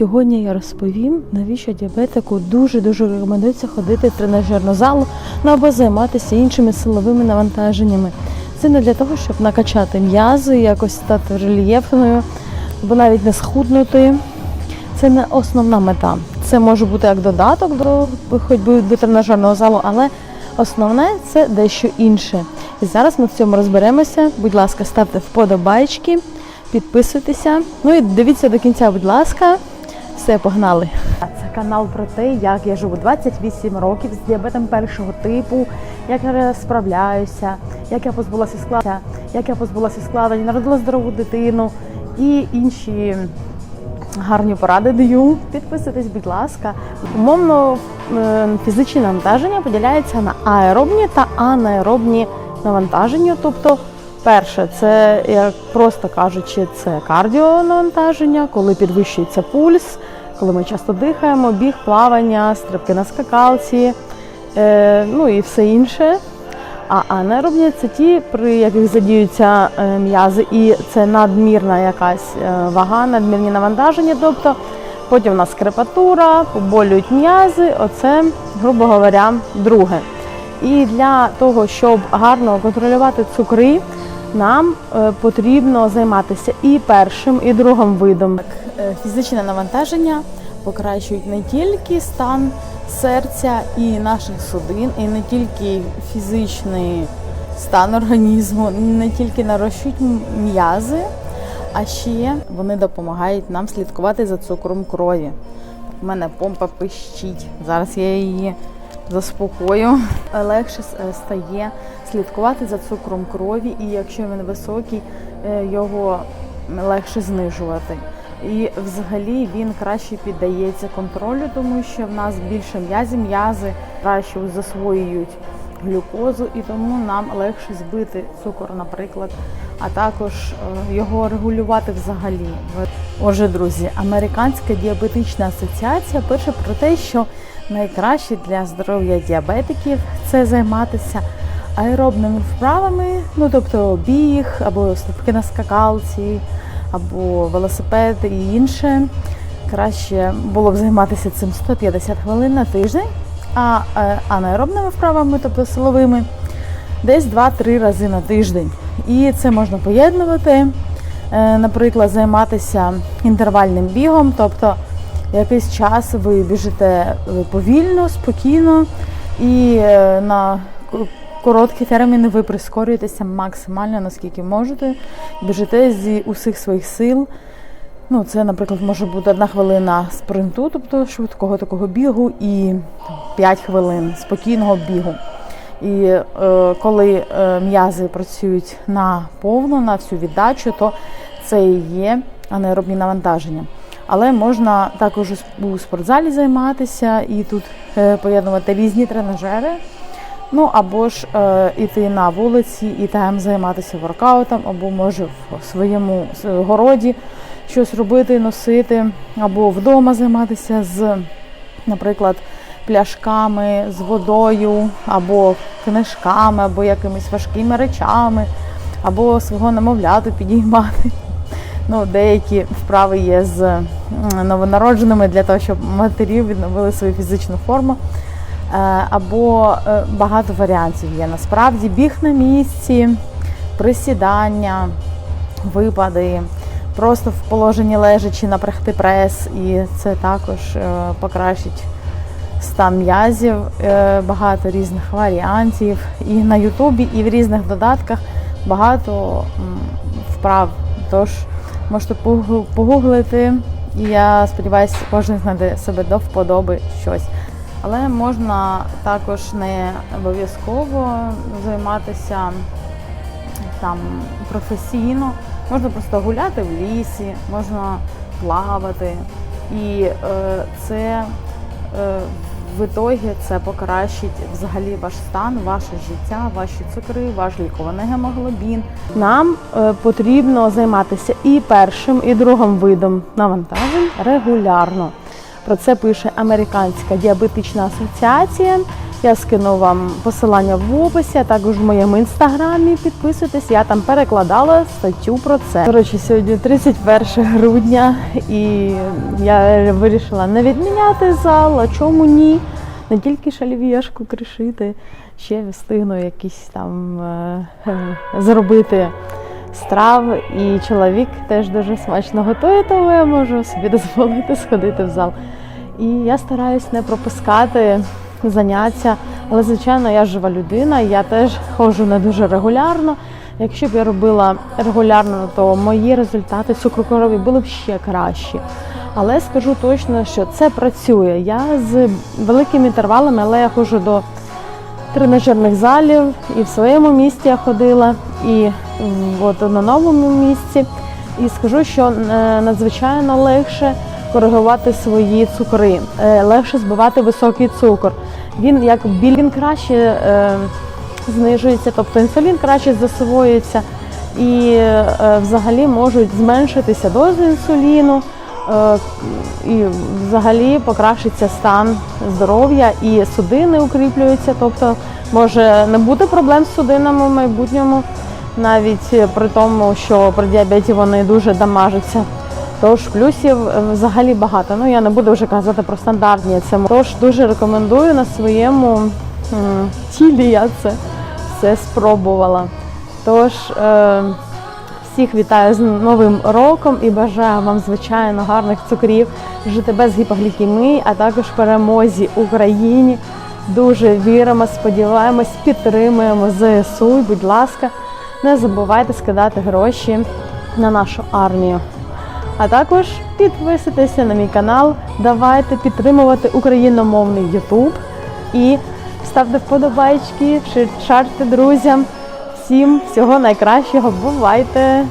Сьогодні я розповім, навіщо діабетику дуже-дуже рекомендується ходити в тренажерну залу ну, або займатися іншими силовими навантаженнями. Це не для того, щоб накачати м'язи, якось стати рельєфною, або навіть не схуднути. Це не основна мета. Це може бути як додаток до ходьби до тренажерного залу, але основне це дещо інше. І зараз ми в цьому розберемося. Будь ласка, ставте вподобайки, підписуйтеся. Ну і дивіться до кінця, будь ласка. Все, погнали. Це канал про те, як я живу 28 років з діабетом першого типу, як я справляюся, як я позбулася складення, як я позбулася складень, народила здорову дитину і інші гарні поради даю. Підписуйтесь, будь ласка. Умовно е, фізичні навантаження поділяються на аеробні та анаеробні навантаження. Тобто, перше, це як просто кажучи, це кардіонавантаження, коли підвищується пульс, коли ми часто дихаємо, біг, плавання, стрибки на скакалці, е, ну і все інше. А анаеробні це ті, при яких задіються е, м'язи, і це надмірна якась е, вага, надмірні навантаження. Тобто потім у нас крепатура, поболюють м'язи. Оце, грубо говоря, друге. І для того, щоб гарно контролювати цукри, нам е, потрібно займатися і першим, і другим видом. Е, Фізичне навантаження покращують не тільки стан серця і наших судин, і не тільки фізичний стан організму, не тільки нарощують м'язи, а ще вони допомагають нам слідкувати за цукром крові. У мене помпа пищить. Зараз я її заспокою. Легше е, стає слідкувати за цукром крові, і якщо він високий, е, його легше знижувати. І взагалі він краще піддається контролю, тому що в нас більше м'язі, м'язи краще засвоюють глюкозу, і тому нам легше збити цукор, наприклад, а також е, його регулювати взагалі. Отже, друзі, Американська діабетична асоціація пише про те, що найкраще для здоров'я діабетиків це займатися аеробними вправами, ну тобто біг або стрибки на скакалці, або велосипед і інше. Краще було б займатися цим 150 хвилин на тиждень, а е, анаеробними вправами, тобто силовими, десь 2-3 рази на тиждень. І це можна поєднувати, е, наприклад, займатися інтервальним бігом, тобто якийсь час ви біжите е, повільно, спокійно і на короткі терміни ви прискорюєтеся максимально, наскільки можете, біжите зі усіх своїх сил. Ну, це, наприклад, може бути одна хвилина спринту, тобто швидкого такого бігу, і 5 хвилин спокійного бігу. І е, коли е, м'язи працюють на повну, на всю віддачу, то це і є анаеробні навантаження. Але можна також у спортзалі займатися і тут е, поєднувати різні тренажери. Ну або ж е, іти на вулиці і там займатися воркаутом, або може в своєму городі щось робити, носити, або вдома займатися з, наприклад, пляшками з водою, або книжками, або якимись важкими речами, або свого немовляту підіймати. Ну, деякі вправи є з новонародженими для того, щоб матері відновили свою фізичну форму. Е, Або е, багато варіантів є. Насправді біг на місці, присідання, випади, просто в положенні лежачи напрягти прес, і це також е, покращить стан м'язів, багато різних варіантів. І на Ютубі, і в різних додатках багато вправ. Тож можете погу- погуглити. І я сподіваюся, кожен знайде себе до вподоби щось. Але можна також не обов'язково займатися там професійно. Можна просто гуляти в лісі, можна плавати. І е, це е, в ітогі це покращить взагалі ваш стан, ваше життя, ваші цукри, ваш лікований гемоглобін. Нам е, потрібно займатися і першим, і другим видом навантажень регулярно. Про це пише Американська діабетична асоціація. Я скину вам посилання в описі, а також в моєму інстаграмі. Підписуйтесь, я там перекладала статтю про це. Коротше, сьогодні 31 грудня, і я вирішила не відміняти зал, а чому ні? Не тільки шалів'єшку кришити, ще встигну якісь там е, е, зробити страв. І чоловік теж дуже смачно готує, тому я можу собі дозволити сходити в зал. І я стараюсь не пропускати заняття. Але, звичайно, я жива людина, я теж ходжу не дуже регулярно. Якщо б я робила регулярно, то мої результати цукру крові були б ще кращі. Але скажу точно, що це працює. Я з великими інтервалами, але я ходжу до тренажерних залів і в своєму місті я ходила, і от на новому місці. І скажу, що е, надзвичайно легше коригувати свої цукри, е, легше збивати високий цукор. Він як біль, він краще е, знижується, тобто інсулін краще засвоюється і взагалі можуть зменшитися дози інсуліну. Е, І взагалі покращиться стан здоров'я і судини укріплюються, тобто може не бути проблем з судинами в майбутньому, навіть при тому, що при діабеті вони дуже дамажаться. Тож плюсів взагалі багато. Ну я не буду вже казати про стандартні. Це тож дуже рекомендую на своєму тілі. Я це все спробувала. Тож е, всіх вітаю з новим роком і бажаю вам звичайно гарних цукрів, жити без гіпоглікемії, а також перемозі Україні. Дуже віримо, сподіваємось, підтримуємо ЗСУ. І, будь ласка, не забувайте скидати гроші на нашу армію. А також підписуйтеся на мій канал, давайте підтримувати україномовний YouTube і ставте вподобайки, шарте друзям. Всім всього найкращого. Бувайте!